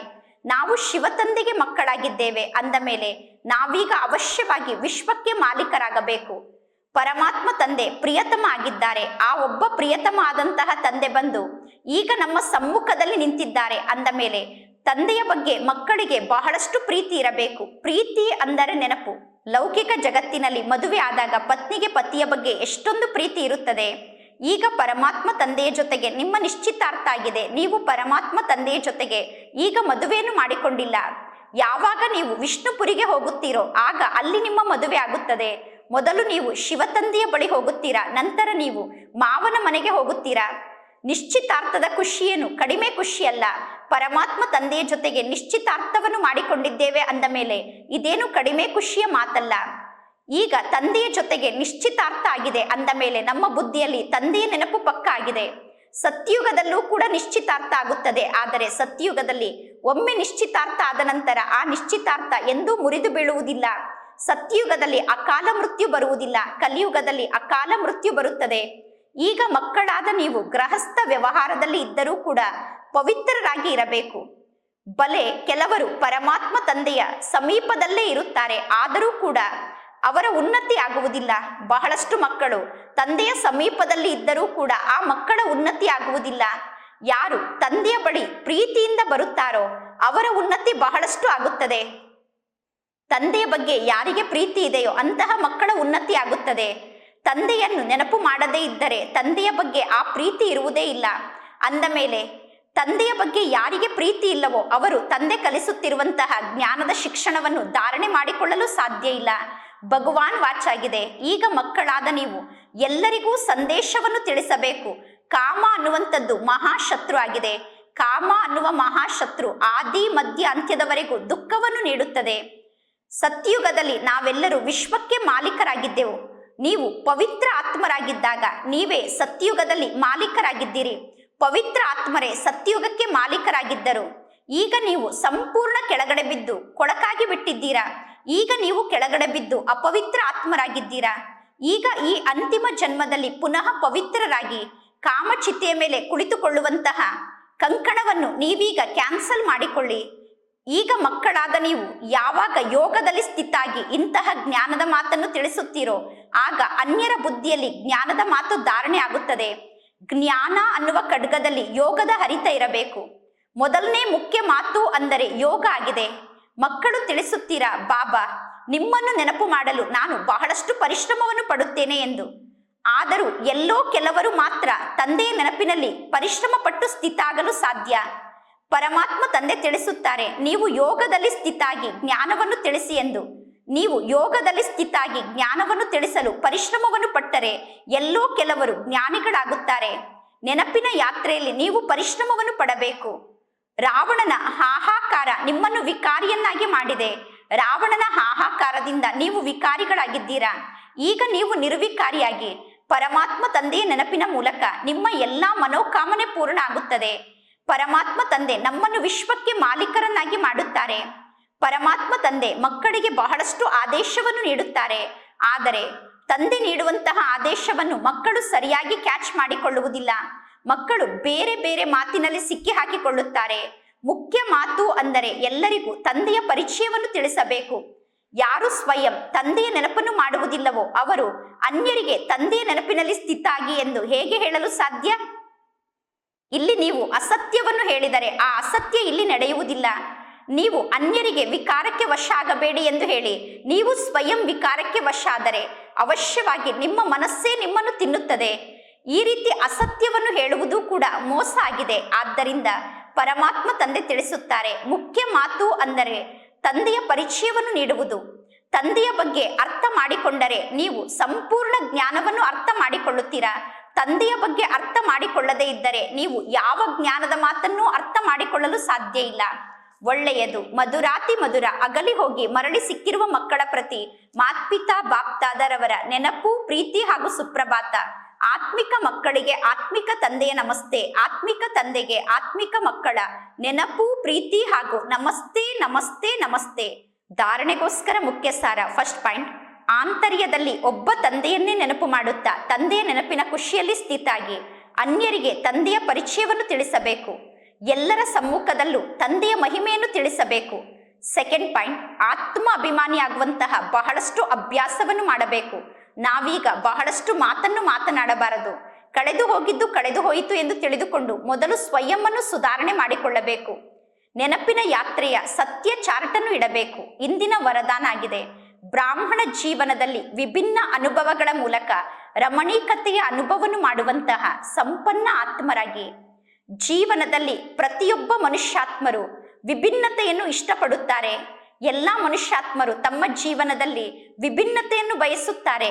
ನಾವು ಶಿವ ತಂದೆಗೆ ಮಕ್ಕಳಾಗಿದ್ದೇವೆ ಅಂದ ಮೇಲೆ ನಾವೀಗ ಅವಶ್ಯವಾಗಿ ವಿಶ್ವಕ್ಕೆ ಮಾಲೀಕರಾಗಬೇಕು. ಪರಮಾತ್ಮ ತಂದೆ ಪ್ರಿಯತಮ ಆಗಿದ್ದಾರೆ. ಆ ಒಬ್ಬ ಪ್ರಿಯತಮ ಆದಂತಹ ತಂದೆ ಬಂದು ಈಗ ನಮ್ಮ ಸಮ್ಮುಖದಲ್ಲಿ ನಿಂತಿದ್ದಾರೆ ಅಂದ ಮೇಲೆ ತಂದೆಯ ಬಗ್ಗೆ ಮಕ್ಕಳಿಗೆ ಬಹಳಷ್ಟು ಪ್ರೀತಿ ಇರಬೇಕು. ಪ್ರೀತಿ ಅಂದರೆ ನೆನಪು. ಲೌಕಿಕ ಜಗತ್ತಿನಲ್ಲಿ ಮದುವೆ ಆದಾಗ ಪತ್ನಿಗೆ ಪತಿಯ ಬಗ್ಗೆ ಎಷ್ಟೊಂದು ಪ್ರೀತಿ ಇರುತ್ತದೆ. ಈಗ ಪರಮಾತ್ಮ ತಂದೆಯ ಜೊತೆಗೆ ನಿಮ್ಮ ನಿಶ್ಚಿತಾರ್ಥ ಆಗಿದೆ. ನೀವು ಪರಮಾತ್ಮ ತಂದೆಯ ಜೊತೆಗೆ ಈಗ ಮದುವೆಯನ್ನು ಮಾಡಿಕೊಂಡಿಲ್ಲ. ಯಾವಾಗ ನೀವು ವಿಷ್ಣುಪುರಿಗೆ ಹೋಗುತ್ತೀರೋ ಆಗ ಅಲ್ಲಿ ನಿಮ್ಮ ಮದುವೆ ಆಗುತ್ತದೆ. ಮೊದಲು ನೀವು ಶಿವತಂದೆಯ ಬಳಿ ಹೋಗುತ್ತೀರಾ, ನಂತರ ನೀವು ಮಾವನ ಮನೆಗೆ ಹೋಗುತ್ತೀರಾ? ನಿಶ್ಚಿತಾರ್ಥದ ಖುಷಿಯೇನು? ಕಡಿಮೆ ಖುಷಿಯಲ್ಲ. ಪರಮಾತ್ಮ ತಂದೆಯ ಜೊತೆಗೆ ನಿಶ್ಚಿತಾರ್ಥವನ್ನು ಮಾಡಿಕೊಂಡಿದ್ದೇವೆ ಅಂದ ಮೇಲೆ ಇದೇನು ಕಡಿಮೆ ಖುಷಿಯ ಮಾತಲ್ಲ. ಈಗ ತಂದೆಯ ಜೊತೆಗೆ ನಿಶ್ಚಿತಾರ್ಥ ಆಗಿದೆ ಅಂದ ಮೇಲೆ ನಮ್ಮ ಬುದ್ಧಿಯಲ್ಲಿ ತಂದೆಯ ನೆನಪು ಪಕ್ಕ ಆಗಿದೆ. ಸತ್ಯುಗದಲ್ಲೂ ಕೂಡ ನಿಶ್ಚಿತಾರ್ಥ ಆಗುತ್ತದೆ. ಆದರೆ ಸತ್ಯುಗದಲ್ಲಿ ಒಮ್ಮೆ ನಿಶ್ಚಿತಾರ್ಥ ಆದ ನಂತರ ಆ ನಿಶ್ಚಿತಾರ್ಥ ಎಂದೂ ಮುರಿದು ಬೀಳುವುದಿಲ್ಲ. ಸತ್ಯುಗದಲ್ಲಿ ಅಕಾಲ ಮೃತ್ಯು ಬರುವುದಿಲ್ಲ, ಕಲಿಯುಗದಲ್ಲಿ ಅಕಾಲ ಮೃತ್ಯು ಬರುತ್ತದೆ. ಈಗ ಮಕ್ಕಳಾದ ನೀವು ಗೃಹಸ್ಥ ವ್ಯವಹಾರದಲ್ಲಿ ಇದ್ದರೂ ಕೂಡ ಪವಿತ್ರರಾಗಿ ಇರಬೇಕು. ಬಲೆ ಕೆಲವರು ಪರಮಾತ್ಮ ತಂದೆಯ ಸಮೀಪದಲ್ಲೇ ಇರುತ್ತಾರೆ, ಆದರೂ ಕೂಡ ಅವರ ಉನ್ನತಿ ಆಗುವುದಿಲ್ಲ. ಬಹಳಷ್ಟು ಮಕ್ಕಳು ತಂದೆಯ ಸಮೀಪದಲ್ಲಿ ಇದ್ದರೂ ಕೂಡ ಆ ಮಕ್ಕಳ ಉನ್ನತಿ ಆಗುವುದಿಲ್ಲ. ಯಾರು ತಂದೆಯ ಬಳಿ ಪ್ರೀತಿಯಿಂದ ಬರುತ್ತಾರೋ ಅವರ ಉನ್ನತಿ ಬಹಳಷ್ಟು ಆಗುತ್ತದೆ. ತಂದೆಯ ಬಗ್ಗೆ ಯಾರಿಗೆ ಪ್ರೀತಿ ಇದೆಯೋ ಅಂತಹ ಮಕ್ಕಳ ಉನ್ನತಿ ಆಗುತ್ತದೆ. ತಂದೆಯನ್ನು ನೆನಪು ಮಾಡದೇ ಇದ್ದರೆ ತಂದೆಯ ಬಗ್ಗೆ ಆ ಪ್ರೀತಿ ಇರುವುದೇ ಇಲ್ಲ. ಅಂದ ಮೇಲೆ, ತಂದೆಯ ಬಗ್ಗೆ ಯಾರಿಗೆ ಪ್ರೀತಿ ಇಲ್ಲವೋ ಅವರು ತಂದೆ ಕಲಿಸುತ್ತಿರುವಂತಹ ಜ್ಞಾನದ ಶಿಕ್ಷಣವನ್ನು ಧಾರಣೆ ಮಾಡಿಕೊಳ್ಳಲು ಸಾಧ್ಯ ಇಲ್ಲ. ಭಗವಾನ್ ವಾಚಾಗಿದೆ. ಈಗ ಮಕ್ಕಳಾದ ನೀವು ಎಲ್ಲರಿಗೂ ಸಂದೇಶವನ್ನು ತಿಳಿಸಬೇಕು. ಕಾಮ ಅನ್ನುವಂಥದ್ದು ಮಹಾಶತ್ರು ಆಗಿದೆ. ಕಾಮ ಅನ್ನುವ ಮಹಾಶತ್ರು ಆದಿ, ಮಧ್ಯ, ಅಂತ್ಯದವರೆಗೂ ದುಃಖವನ್ನು ನೀಡುತ್ತದೆ. ಸತ್ಯುಗದಲ್ಲಿ ನಾವೆಲ್ಲರೂ ವಿಶ್ವಕ್ಕೆ ಮಾಲೀಕರಾಗಿದ್ದೆವು. ನೀವು ಪವಿತ್ರ ಆತ್ಮರಾಗಿದ್ದಾಗ ನೀವೇ ಸತ್ಯುಗದಲ್ಲಿ ಮಾಲೀಕರಾಗಿದ್ದೀರಿ. ಪವಿತ್ರ ಆತ್ಮರೇ ಸತ್ಯುಗಕ್ಕೆ ಮಾಲೀಕರಾಗಿದ್ದರು. ಈಗ ನೀವು ಸಂಪೂರ್ಣ ಕೆಳಗಡೆ ಬಿದ್ದು ಕೊಳಕಾಗಿ ಬಿಟ್ಟಿದ್ದೀರಾ. ಈಗ ನೀವು ಕೆಳಗಡೆ ಬಿದ್ದು ಅಪವಿತ್ರ ಆತ್ಮರಾಗಿದ್ದೀರಾ. ಈಗ ಈ ಅಂತಿಮ ಜನ್ಮದಲ್ಲಿ ಪುನಃ ಪವಿತ್ರರಾಗಿ ಕಾಮಚಿತೆಯ ಮೇಲೆ ಕುಳಿತುಕೊಳ್ಳುವಂತಹ ಕಂಕಣವನ್ನು ನೀವೀಗ ಕ್ಯಾನ್ಸಲ್ ಮಾಡಿಕೊಳ್ಳಿ. ಈಗ ಮಕ್ಕಳಾದ ನೀವು ಯಾವಾಗ ಯೋಗದಲ್ಲಿ ಸ್ಥಿತಾಗಿ ಇಂತಹ ಜ್ಞಾನದ ಮಾತನ್ನು ತಿಳಿಸುತ್ತೀರೋ, ಆಗ ಅನ್ಯರ ಬುದ್ಧಿಯಲ್ಲಿ ಜ್ಞಾನದ ಮಾತು ಧಾರಣೆ ಆಗುತ್ತದೆ. ಜ್ಞಾನ ಅನ್ನುವ ಖಡ್ಗದಲ್ಲಿ ಯೋಗದ ಹರಿತ ಇರಬೇಕು. ಮೊದಲನೇ ಮುಖ್ಯ ಮಾತು ಅಂದರೆ ಯೋಗ ಆಗಿದೆ. ಮಕ್ಕಳು ತಿಳಿಸುತ್ತೀರಾ, ಬಾಬಾ, ನಿಮ್ಮನ್ನು ನೆನಪು ಮಾಡಲು ನಾನು ಬಹಳಷ್ಟು ಪರಿಶ್ರಮವನ್ನು ಪಡುತ್ತೇನೆ ಎಂದು. ಆದರೂ ಎಲ್ಲೋ ಕೆಲವರು ಮಾತ್ರ ತಂದೆಯ ನೆನಪಿನಲ್ಲಿ ಪರಿಶ್ರಮ ಪಟ್ಟು ಸ್ಥಿತಾಗಲು ಸಾಧ್ಯ. ಪರಮಾತ್ಮ ತಂದೆ ತಿಳಿಸುತ್ತಾರೆ, ನೀವು ಯೋಗದಲ್ಲಿ ಸ್ಥಿತಾಗಿ, ಜ್ಞಾನವನ್ನು ತಿಳಿಸಿ ಎಂದು. ನೀವು ಯೋಗದಲ್ಲಿ ಸ್ಥಿತಾಗಿ, ಜ್ಞಾನವನ್ನು ತಿಳಿಸಲು ಪರಿಶ್ರಮವನ್ನು ಪಟ್ಟರೆ ಎಲ್ಲೋ ಕೆಲವರು ಜ್ಞಾನಿಗಳಾಗುತ್ತಾರೆ. ನೆನಪಿನ ಯಾತ್ರೆಯಲ್ಲಿ ನೀವು ಪರಿಶ್ರಮವನ್ನು ಪಡಬೇಕು. ರಾವಣನ ಹಾಹಾಕಾರ ನಿಮ್ಮನ್ನು ವಿಕಾರಿಯನ್ನಾಗಿ ಮಾಡಿದೆ. ರಾವಣನ ಹಾಹಾಕಾರದಿಂದ ನೀವು ವಿಕಾರಿಗಳಾಗಿದ್ದೀರಾ? ಈಗ ನೀವು ನಿರ್ವಿಕಾರಿಯಾಗಿ. ಪರಮಾತ್ಮ ತಂದೆಯ ನೆನಪಿನ ಮೂಲಕ ನಿಮ್ಮ ಎಲ್ಲಾ ಮನೋಕಾಮನೆ ಪೂರ್ಣ ಆಗುತ್ತದೆ ಪರಮಾತ್ಮ ತಂದೆ ನಮ್ಮನ್ನು ವಿಶ್ವಕ್ಕೆ ಮಾಲೀಕರನ್ನಾಗಿ ಮಾಡುತ್ತಾರೆ. ಪರಮಾತ್ಮ ತಂದೆ ಮಕ್ಕಳಿಗೆ ಬಹಳಷ್ಟು ಆದೇಶವನ್ನು ನೀಡುತ್ತಾರೆ. ಆದರೆ ತಂದೆ ನೀಡುವಂತಹ ಆದೇಶವನ್ನು ಮಕ್ಕಳು ಸರಿಯಾಗಿ ಕ್ಯಾಚ್ ಮಾಡಿಕೊಳ್ಳುವುದಿಲ್ಲ. ಮಕ್ಕಳು ಬೇರೆ ಬೇರೆ ಮಾತಿನಲ್ಲಿ ಸಿಕ್ಕಿ ಹಾಕಿಕೊಳ್ಳುತ್ತಾರೆ ಮುಖ್ಯ ಮಾತು ಅಂದರೆ ಎಲ್ಲರಿಗೂ ತಂದೆಯ ಪರಿಚಯವನ್ನು ತಿಳಿಸಬೇಕು. ಯಾರು ಸ್ವಯಂ ತಂದೆಯ ನೆನಪನ್ನು ಮಾಡುವುದಿಲ್ಲವೋ ಅವರು ಅನ್ಯರಿಗೆ ತಂದೆಯ ನೆನಪಿನಲ್ಲಿ ಸ್ಥಿತಾಗಿ ಎಂದು ಹೇಗೆ ಹೇಳಲು ಸಾಧ್ಯ? ಇಲ್ಲಿ ನೀವು ಅಸತ್ಯವನ್ನು ಹೇಳಿದರೆ ಆ ಅಸತ್ಯ ಇಲ್ಲಿ ನಡೆಯುವುದಿಲ್ಲ. ನೀವು ಅನ್ಯರಿಗೆ ವಿಕಾರಕ್ಕೆ ವಶ ಆಗಬೇಡಿ ಎಂದು ಹೇಳಿ, ನೀವು ಸ್ವಯಂ ವಿಕಾರಕ್ಕೆ ವಶ ಆದರೆ ಅವಶ್ಯವಾಗಿ ನಿಮ್ಮ ಮನಸ್ಸೇ ನಿಮ್ಮನ್ನು ತಿನ್ನುತ್ತದೆ. ಈ ರೀತಿ ಅಸತ್ಯವನ್ನು ಹೇಳುವುದು ಕೂಡ ಮೋಸ ಆಗಿದೆ. ಆದ್ದರಿಂದ ಪರಮಾತ್ಮ ತಂದೆ ತಿಳಿಸುತ್ತಾರೆ, ಮುಖ್ಯ ಮಾತು ಅಂದರೆ ತಂದೆಯ ಪರಿಚಯವನ್ನು ನೀಡುವುದು. ತಂದೆಯ ಬಗ್ಗೆ ಅರ್ಥ ಮಾಡಿಕೊಂಡರೆ ನೀವು ಸಂಪೂರ್ಣ ಜ್ಞಾನವನ್ನು ಅರ್ಥ ಮಾಡಿಕೊಳ್ಳುತ್ತೀರಾ? ತಂದೆಯ ಬಗ್ಗೆ ಅರ್ಥ ಮಾಡಿಕೊಳ್ಳದೇ ಇದ್ದರೆ ನೀವು ಯಾವ ಜ್ಞಾನದ ಮಾತನ್ನೂ ಅರ್ಥ ಮಾಡಿಕೊಳ್ಳಲು ಸಾಧ್ಯ ಇಲ್ಲ. ಒಳ್ಳೆಯದು. ಮಧುರಾತಿ ಮಧುರ. ಅಗಲಿ ಹೋಗಿ ಮರಳಿ ಸಿಕ್ಕಿರುವ ಮಕ್ಕಳ ಪ್ರತಿ ಮಾತ್ಪಿತಾ ಬಾಪ್ತಾದರವರ ನೆನಪು, ಪ್ರೀತಿ ಹಾಗೂ ಸುಪ್ರಭಾತ. ಆತ್ಮಿಕ ಮಕ್ಕಳಿಗೆ ಆತ್ಮಿಕ ತಂದೆಯ ನಮಸ್ತೆ. ಆತ್ಮಿಕ ತಂದೆಗೆ ಆತ್ಮಿಕ ಮಕ್ಕಳ ನೆನಪು, ಪ್ರೀತಿ ಹಾಗೂ ನಮಸ್ತೆ ನಮಸ್ತೆ ನಮಸ್ತೆ. ಧಾರಣೆಗೋಸ್ಕರ ಮುಖ್ಯ ಸಾರ ಫಸ್ಟ್ ಪಾಯಿಂಟ್. ಆಂತರ್ಯದಲ್ಲಿ ಒಬ್ಬ ತಂದೆಯನ್ನೇ ನೆನಪು ಮಾಡುತ್ತಾ ತಂದೆಯ ನೆನಪಿನ ಖುಷಿಯಲ್ಲಿ ಸ್ಥಿತಾಗಿ ಅನ್ಯರಿಗೆ ತಂದೆಯ ಪರಿಚಯವನ್ನು ತಿಳಿಸಬೇಕು. ಎಲ್ಲರ ಸಮ್ಮುಖದಲ್ಲೂ ತಂದೆಯ ಮಹಿಮೆಯನ್ನು ತಿಳಿಸಬೇಕು. ಸೆಕೆಂಡ್ ಪಾಯಿಂಟ್, ಆತ್ಮ ಅಭಿಮಾನಿ ಆಗುವಂತಹ ಬಹಳಷ್ಟು ಅಭ್ಯಾಸವನ್ನು ಮಾಡಬೇಕು. ನಾವೀಗ ಬಹಳಷ್ಟು ಮಾತನ್ನು ಮಾತನಾಡಬಾರದು. ಕಳೆದು ಹೋಗಿದ್ದು ಕಳೆದು ಹೋಯಿತು ಎಂದು ತಿಳಿದುಕೊಂಡು ಮೊದಲು ಸ್ವಯಂವನ್ನು ಸುಧಾರಣೆ ಮಾಡಿಕೊಳ್ಳಬೇಕು. ನೆನಪಿನ ಯಾತ್ರೆಯ ಸತ್ಯ ಚಾರ್ಟನ್ನು ಇಡಬೇಕು. ಇಂದಿನ ವರದಾನ ಆಗಿದೆ. ಬ್ರಾಹ್ಮಣ ಜೀವನದಲ್ಲಿ ವಿಭಿನ್ನ ಅನುಭವಗಳ ಮೂಲಕ ರಮಣೀಕತೆಯ ಅನುಭವವನ್ನು ಮಾಡುವಂತಹ ಸಂಪನ್ನ ಆತ್ಮರಾಗಿ ಜೀವನದಲ್ಲಿ ಪ್ರತಿಯೊಬ್ಬ ಮನುಷ್ಯಾತ್ಮರು ವಿಭಿನ್ನತೆಯನ್ನು ಇಷ್ಟಪಡುತ್ತಾರೆ. ಎಲ್ಲ ಮನುಷ್ಯಾತ್ಮರು ತಮ್ಮ ಜೀವನದಲ್ಲಿ ವಿಭಿನ್ನತೆಯನ್ನು ಬಯಸುತ್ತಾರೆ.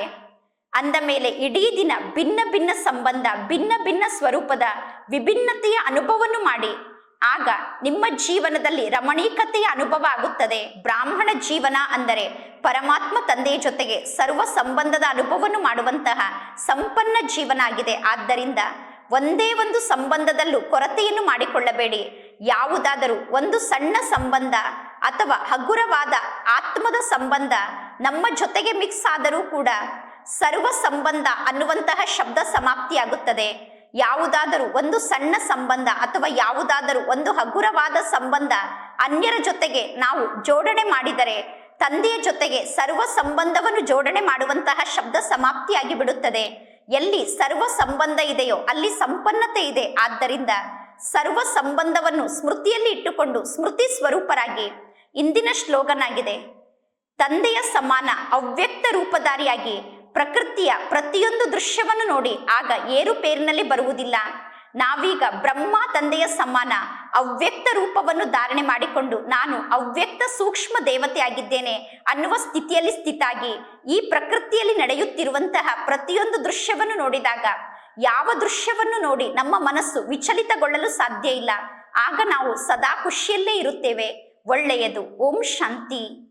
ಅಂದ ಮೇಲೆ ಇಡೀ ದಿನ ಭಿನ್ನ ಭಿನ್ನ ಸಂಬಂಧ, ಭಿನ್ನ ಭಿನ್ನ ಸ್ವರೂಪದ ವಿಭಿನ್ನತೆಯ ಅನುಭವವನ್ನು ಮಾಡಿ ಆಗ ನಿಮ್ಮ ಜೀವನದಲ್ಲಿ ರಮಣೀಕತೆಯ ಅನುಭವ ಆಗುತ್ತದೆ. ಬ್ರಾಹ್ಮಣ ಜೀವನ ಅಂದರೆ ಪರಮಾತ್ಮ ತಂದೆಯ ಜೊತೆಗೆ ಸರ್ವ ಸಂಬಂಧದ ಅನುಭವವನ್ನು ಮಾಡುವಂತಹ ಸಂಪನ್ನ ಜೀವನ ಆಗಿದೆ. ಆದ್ದರಿಂದ ಒಂದೇ ಒಂದು ಸಂಬಂಧದಲ್ಲೂ ಕೊರತೆಯನ್ನು ಮಾಡಿಕೊಳ್ಳಬೇಡಿ. ಯಾವುದಾದರೂ ಒಂದು ಸಣ್ಣ ಸಂಬಂಧ ಅಥವಾ ಹಗುರವಾದ ಆತ್ಮದ ಸಂಬಂಧ ನಮ್ಮ ಜೊತೆಗೆ ಮಿಕ್ಸ್ ಆದರೂ ಕೂಡ ಸರ್ವ ಸಂಬಂಧ ಅನ್ನುವಂತಹ ಶಬ್ದ ಸಮಾಪ್ತಿಯಾಗುತ್ತದೆ. ಯಾವುದಾದರೂ ಒಂದು ಸಣ್ಣ ಸಂಬಂಧ ಅಥವಾ ಯಾವುದಾದರೂ ಒಂದು ಹಗುರವಾದ ಸಂಬಂಧ ಅನ್ಯರ ಜೊತೆಗೆ ನಾವು ಜೋಡಣೆ ಮಾಡಿದರೆ ತಂದೆಯ ಜೊತೆಗೆ ಸರ್ವ ಸಂಬಂಧವನ್ನು ಜೋಡಣೆ ಮಾಡುವಂತಹ ಶಬ್ದ ಸಮಾಪ್ತಿಯಾಗಿ ಬಿಡುತ್ತದೆ. ಎಲ್ಲಿ ಸರ್ವ ಸಂಬಂಧ ಇದೆಯೋ ಅಲ್ಲಿ ಸಂಪನ್ನತೆ ಇದೆ. ಆದ್ದರಿಂದ ಸರ್ವ ಸಂಬಂಧವನ್ನು ಸ್ಮೃತಿಯಲ್ಲಿ ಇಟ್ಟುಕೊಂಡು ಸ್ಮೃತಿ ಸ್ವರೂಪರಾಗಿ ಇಂದಿನ ಶ್ಲೋಗನಾಗಿದೆ ತಂದೆಯ ಸಮಾನ ಅವ್ಯಕ್ತ ರೂಪಧಾರಿಯಾಗಿ ಪ್ರಕೃತಿಯ ಪ್ರತಿಯೊಂದು ದೃಶ್ಯವನ್ನು ನೋಡಿ ಆಗ ಏರುಪೇರಿನಲ್ಲಿ ಬರುವುದಿಲ್ಲ. ನಾವೀಗ ಬ್ರಹ್ಮ ತಂದೆಯ ಸಮಾನ, ಅವ್ಯಕ್ತ ರೂಪವನ್ನು ಧಾರಣೆ ಮಾಡಿಕೊಂಡು ನಾನು ಅವ್ಯಕ್ತ ಸೂಕ್ಷ್ಮ ದೇವತೆಯಾಗಿದ್ದೇನೆ ಅನ್ನುವ ಸ್ಥಿತಿಯಲ್ಲಿ ಸ್ಥಿತಾಗಿ ಈ ಪ್ರಕೃತಿಯಲ್ಲಿ ನಡೆಯುತ್ತಿರುವಂತಹ ಪ್ರತಿಯೊಂದು ದೃಶ್ಯವನ್ನು ನೋಡಿದಾಗ ಯಾವ ದೃಶ್ಯವನ್ನು ನೋಡಿ ನಮ್ಮ ಮನಸ್ಸು ವಿಚಲಿತಗೊಳ್ಳಲು ಸಾಧ್ಯ ಇಲ್ಲ. ಆಗ ನಾವು ಸದಾ ಖುಷಿಯಲ್ಲೇ ಇರುತ್ತೇವೆ. ಒಳ್ಳೆಯದು. ಓಂ ಶಾಂತಿ.